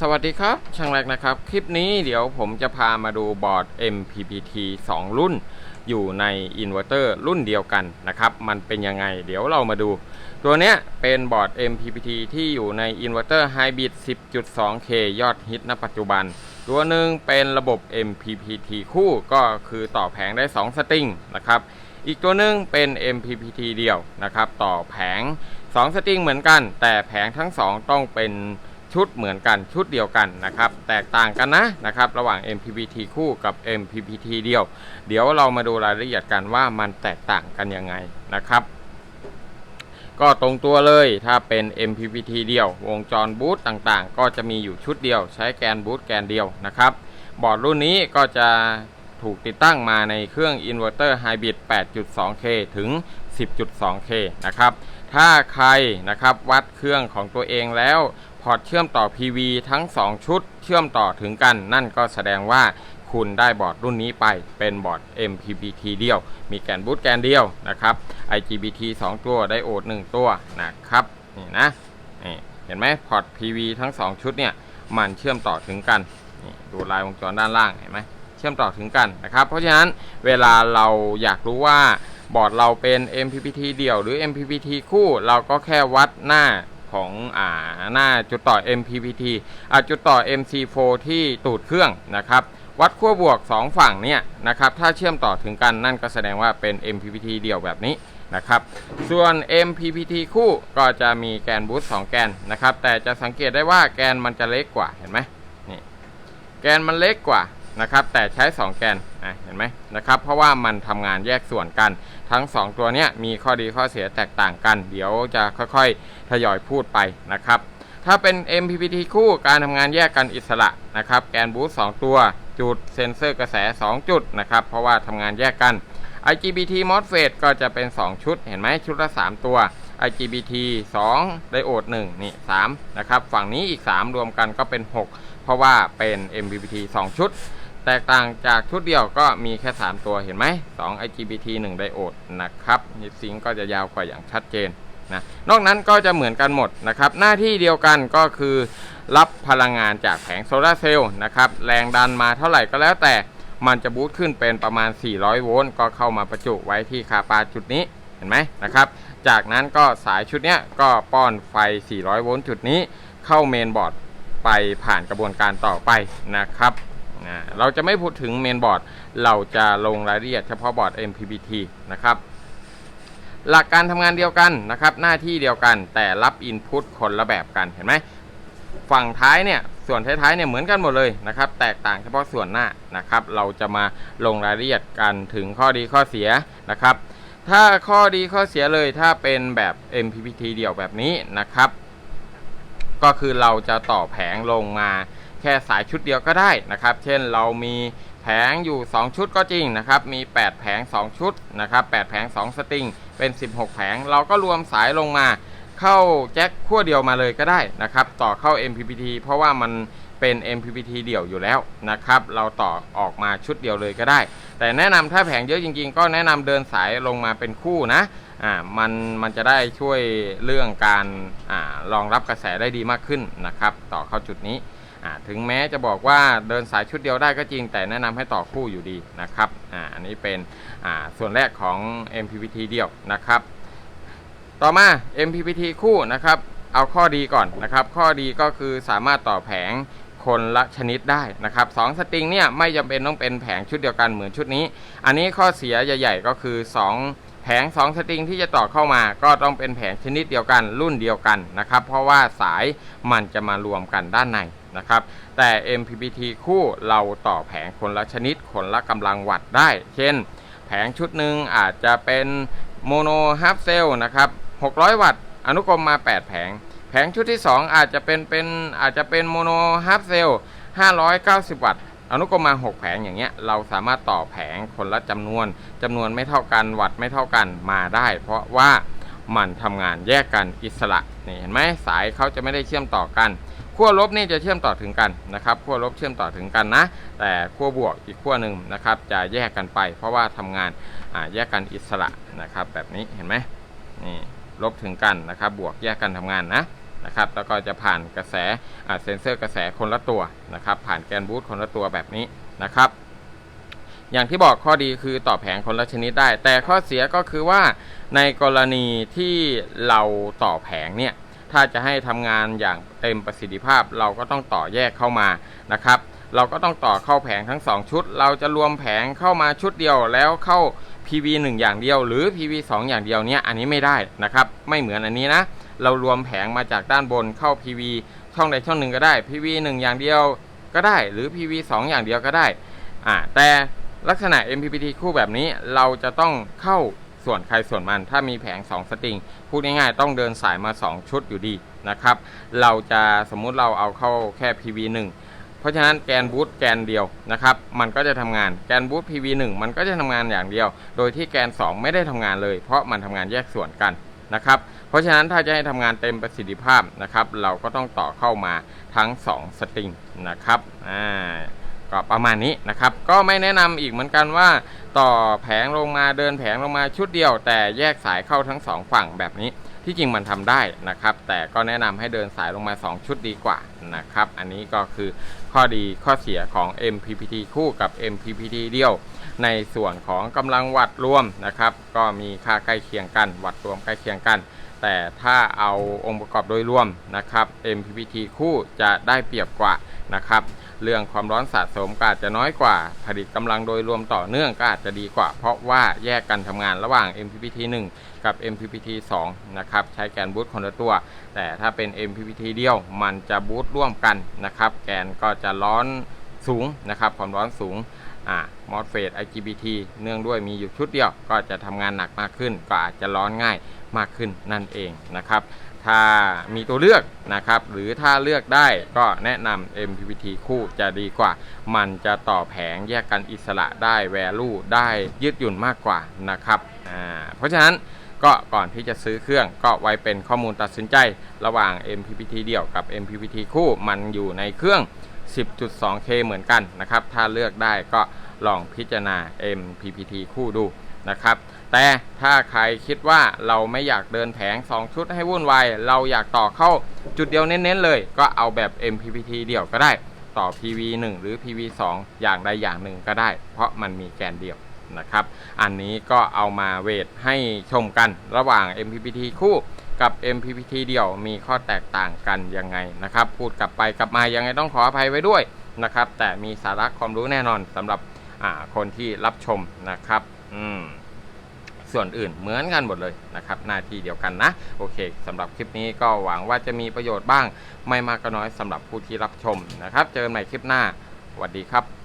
สวัสดีครับ ช่างแรกนะครับ คลิปนี้เดี๋ยวผมจะพามาดูบอร์ด MPPT 2 รุ่น อยู่ในอินเวอร์เตอร์รุ่นเดียวกันนะครับ มันเป็นยังไง เดี๋ยวเรามาดู ตัวเนี้ยเป็นบอร์ด MPPT ที่อยู่ในอินเวอร์เตอร์ Hybrid 10.2K ยอดฮิตณปัจจุบัน ตัวหนึ่งเป็นระบบ MPPT คู่ก็คือต่อแผงได้ 2 สตริงนะครับ อีกตัวหนึ่งเป็น MPPT เดียวนะครับ ต่อแผง 2 สตริงเหมือนกัน แต่แผงทั้ง 2 ต้องเป็น ชุดเหมือนกันชุดเดียวกันนะครับ แตกต่างกันนะนะครับ ระหว่าง MPPT คู่กับ MPPT เดียว เดี๋ยวเรามาดูรายละเอียดกันว่ามันแตกต่างกันยังไงนะครับก็ตรงตัวเลยถ้าเป็น MPPT เดียว วงจรบูตต่างๆ ก็จะมีอยู่ชุดเดียว ใช้แกนบูตแกนเดียวนะครับ บอร์ดรุ่นนี้ก็จะถูกติดตั้งมาในเครื่องอินเวอร์เตอร์ไฮบริด 8.2K ถึง 10.2K นะครับ ถ้าใครนะครับวัดเครื่องของตัวเองแล้ว พอร์ตเชื่อมต่อ PV ทั้ง 2 ชุดเชื่อมต่อถึงกัน นั่นก็แสดงว่าคุณได้บอร์ดรุ่นนี้ไปเป็นบอร์ด MPPT เดียว มีแกนบูตแกนเดียวนะครับ IGBT 2 ตัวไดโอด 1 ตัวนะครับนี่นะนี่เห็นไหมพอร์ต PV ทั้ง 2 ชุดเนี่ยมันเชื่อมต่อถึงกันดูลายวงจรด้านล่างเห็นไหมเชื่อมต่อถึงกันนะครับ เพราะฉะนั้นเวลาเราอยากรู้ว่าบอร์ดเราเป็น MPPT เดี่ยวหรือ MPPT คู่ เราก็แค่วัดหน้า ของอ่าหน้าจุดต่อ MPPT อ่าจุดต่อ MC4 ที่ตูดเครื่องนะครับ วัดขั้วบวก 2 ฝั่งเนี่ยนะครับถ้าเชื่อมต่อถึงกันนั่นก็แสดงว่าเป็น MPPT เดี่ยวแบบนี้นะครับส่วน MPPT คู่ก็จะมีแกนบูสต์2แกนนะครับแต่จะสังเกตได้ว่าแกนมันจะเล็กกว่าเห็นไหมนี่แกนมันเล็กกว่านะครับแต่ใช้ 2 แกน นะเห็นไหมนะครับ เพราะว่ามันทำงานแยกส่วนกัน ทั้ง 2 ตัวเนี้ยมีข้อดีข้อเสียแตกต่างกัน เดี๋ยวจะค่อยๆทยอยพูดไปนะครับ ถ้าเป็น MPPT คู่การทำงานแยกกันอิสระนะครับแกนบูสต์2ตัวจุดเซ็นเซอร์กระแส 2 จุดนะครับ เพราะว่าทำงานแยกกัน IGBT MOSFET ก็จะเป็น 2 ชุด เห็นไหมชุดละ 3 ตัว IGBT 2 ไดโอด 1 นี่ 3 นะครับ ฝั่งนี้อีก 3 รวมกันก็เป็น 6 เพราะว่าเป็น MPPT 2 ชุด แตกต่างจากชุดเดียวก็มีแค่ 3 ตัวเห็นไหม2 IGBT 1 ไดโอดนะครับนิซิงก็จะยาวกว่าอย่างชัดเจนนะนอกนั้นก็จะเหมือนกันหมดนะครับ หน้าที่เดียวกันก็คือ รับพลังงานจากแผงโซลาร์เซลล์นะครับแรงดันมาเท่าไหร่ก็แล้วแต่มันจะบูตขึ้นเป็นประมาณ 400 โวลต์ก็เข้ามาประจุไว้ที่คาปาจุดนี้เห็นไหมนะครับ จากนั้นก็สายชุดเนี้ยก็ป้อนไฟ 400 โวลต์จุดนี้ เข้าเมนบอร์ดไปผ่านกระบวนการต่อไปนะครับ นะเราจะไม่พูดถึงเมนบอร์ด เราจะลงรายละเอียดเฉพาะบอร์ด MPBT นะครับ หลักการทำงานเดียวกันนะครับ หน้าที่เดียวกันแต่รับอินพุตคนละแบบกันเห็นไหมฝั่งท้ายเนี่ยส่วนท้ายๆเนี่ยเหมือนกันหมดเลยนะครับ แตกต่างเฉพาะส่วนหน้านะครับ เราจะมาลงรายละเอียดกันถึงข้อดีข้อเสียนะครับ ถ้าข้อดีข้อเสียเลยถ้าเป็นแบบ MPPT เดี่ยวแบบนี้นะครับ ก็คือเราจะต่อแผงลงมา แค่สายชุดเดียวก็ได้นะครับ เช่นเรามีแผงอยู่ 2 ชุดก็จริงนะครับ มี 8 แผง 2 ชุดนะครับ 8 แผง 2 สตริง เป็น 16 แผง เราก็รวมสายลงมา เข้าแจ็คขั้วเดียวมาเลยก็ได้นะครับ ต่อเข้า MPPT เพราะว่ามันเป็น MPPT เดี่ยวอยู่แล้วนะครับ เราต่อออกมาชุดเดียวเลยก็ได้ แต่แนะนำถ้าแผงเยอะจริงๆ ก็แนะนำเดินสายลงมาเป็นคู่นะ อ่า มัน มันจะได้ช่วยเรื่องการ อ่ารองรับกระแสได้ดีมากขึ้นนะครับ ต่อเข้าจุดนี้ อ่าถึงแม้จะบอกว่าเดินสายชุดเดียวได้ก็จริง แต่แนะนำให้ต่อคู่อยู่ดีนะครับอ่าอันนี้เป็นอ่าส่วนแรกของ MPPT เดี่ยวนะครับ ต่อมา MPPT คู่นะครับ เอาข้อดีก่อนนะครับ ข้อดีก็คือสามารถต่อแผงคนละชนิดได้นะครับสองสตริงเนี่ยไม่จำเป็นต้องเป็นแผงชุดเดียวกันเหมือนชุดนี้ อันนี้ข้อเสียใหญ่ ๆ ก็คือ 2 แผง 2 สตริงที่จะต่อเข้ามาก็ต้องเป็นแผงชนิดเดียวกันรุ่นเดียวกันนะครับ เพราะว่าสายมันจะมารวมกันด้านใน นะครับ แต่ MPPT คู่เราต่อแผงคนละชนิดคนละกำลังวัตต์ได้ เช่น แผงชุดหนึ่งอาจจะเป็นโมโนฮาร์ฟเซลนะครับ 600 วัตต์ อนุกรมมา 8 แผง แผงชุดที่ 2 อาจจะเป็นเป็นอาจจะเป็นโมโนฮาร์ฟเซล590 วัตต์ อนุกรมมา 6 แผงอย่างเงี้ย เราสามารถต่อแผงคนละจำนวนจำนวนไม่เท่ากัน วัตต์ไม่เท่ากันมาได้ เพราะว่ามันทำงานแยกกันอิสระนี่เห็นไหมสายเขาจะไม่ได้เชื่อมต่อกัน ขั้วลบนี่จะเชื่อมต่อถึงกันนะครับขั้วลบเชื่อมต่อถึงกันนะ แต่ขั้วบวกอีกขั้วหนึ่งนะครับ จะแยกกันไป เพราะว่าทำงานแยกกันอิสระนะครับ แบบนี้เห็นไหมนี่ลบถึงกันนะครับ บวกแยกกันทำงานนะนะครับ แล้วก็จะผ่านกระแสเซ็นเซอร์กระแสคนละตัวนะครับ ผ่านแกนบูทคนละตัวแบบนี้นะครับ อย่างที่บอกข้อดีคือต่อแผงคนละชนิดได้ แต่ข้อเสียก็คือว่าในกรณีที่เราต่อแผงเนี่ย ถ้าจะให้ทำงานอย่างเต็มประสิทธิภาพ เราก็ต้องต่อแยกเข้ามานะครับ เราก็ต้องต่อเข้าแผงทั้ง 2 ชุด เราจะรวมแผงเข้ามาชุดเดียวแล้วเข้า PV 1 อย่างเดียว หรือ PV 2 อย่างเดียวเนี่ยอันนี้ไม่ได้นะครับ ไม่เหมือนอันนี้นะ เรารวมแผงมาจากด้านบนเข้า PV ช่องใดช่องหนึ่งก็ได้ PV 1 อย่างเดียวก็ได้ หรือ PV 2 อย่างเดียวก็ได้อ่าแต่ลักษณะ MPPT คู่แบบนี้เราจะต้องเข้า ส่วนใครส่วนมันถ้ามีแผง 2 สตริงพูดง่ายๆต้องเดินสายมา 2 ชุดอยู่ดีนะครับ เราจะสมมุติเราเอาเข้าแค่ PV 1 เพราะฉะนั้นแกนบูทแกนเดียวนะครับ มันก็จะทำงานแกนบูท PV 1 มันก็จะทำงานอย่างเดียว โดยที่แกน 2 ไม่ได้ทำงานเลย เพราะมันทำงานแยกส่วนกันนะครับ เพราะฉะนั้นถ้าจะให้ทำงานเต็มประสิทธิภาพนะครับ เราก็ต้องต่อเข้ามาทั้ง 2 สตริงนะครับอ่าก็ประมาณนี้นะครับ ก็ไม่แนะนำอีกเหมือนกันว่า ต่อแผงลงมาเดินแผงลงมาชุดเดียว แต่แยกสายเข้าทั้ง2ฝั่งแบบนี้ ที่จริงมันทำได้นะครับ แต่ก็แนะนำให้เดินสายลงมา 2 ชุดดีกว่านะครับ อันนี้ก็คือข้อดีข้อเสียของ MPPT คู่กับ MPPT เดียว ในส่วนของกำลังวัดรวมนะครับ ก็มีค่าใกล้เคียงกัน วัดรวมใกล้เคียงกัน แต่ถ้าเอาองค์ประกอบโดยรวมนะครับ MPPT คู่จะได้เปรียบกว่านะครับ เรื่องความร้อนสะสมก็อาจจะน้อยกว่า ผลิตกำลังโดยรวมต่อเนื่องก็อาจจะดีกว่า เพราะว่าแยกกันทำงานระหว่าง MPPT 1 กับ MPPT 2 นะครับ ใช้แกนบูตคนละตัว แต่ถ้าเป็น MPPT เดียวมันจะบูตร่วมกันนะครับ แกนก็จะร้อนสูงนะครับความร้อนสูงอ่ามอสเฟต IGBT เนื่องด้วยมีอยู่ชุดเดียว ก็จะทำงานหนักมากขึ้น ก็อาจจะร้อนง่ายมากขึ้นนั่นเองนะครับ ถ้ามีตัวเลือกนะครับ หรือถ้าเลือกได้ก็แนะนำ MPPT คู่จะดีกว่า มันจะต่อแผงแยกกันอิสระได้ value ได้ยืดหยุ่นมากกว่านะครับอ่าเพราะฉะนั้นก็ก่อนที่จะซื้อเครื่องก็ไว้เป็นข้อมูลตัดสินใจ ระหว่าง MPPT เดี่ยวกับ MPPT คู่มันอยู่ในเครื่อง 10.2K เหมือนกันนะครับ ถ้าเลือกได้ก็ลองพิจารณา MPPT คู่ดู นะครับ แต่ถ้าใครคิดว่าเราไม่อยากเดินแผง 2 ชุดให้วุ่นวาย เราอยากต่อเข้าจุดเดียวเน้นๆเลย ก็เอาแบบ MPPT เดี่ยวก็ได้ ต่อ PV 1 หรือ PV 2 อย่างใดอย่างหนึ่งก็ได้ เพราะมันมีแกนเดียวนะครับ อันนี้ก็เอามาเวทให้ชมกันระหว่าง MPPT คู่กับ MPPT เดี่ยวมีข้อแตกต่างกันยังไงนะครับ พูดกลับไปกลับมายังไงต้องขออภัยไว้ด้วยนะครับ แต่มีสาระความรู้แน่นอนสำหรับคนที่รับชมนะครับ อืมส่วนอื่นเหมือนกันหมดเลยนะครับหน้าที่เดียวกันนะ โอเคสำหรับคลิปนี้ก็หวังว่าจะมีประโยชน์บ้าง ไม่มากก็น้อยสำหรับผู้ที่รับชมนะครับ เจอกันใหม่คลิปหน้าสวัสดีครับ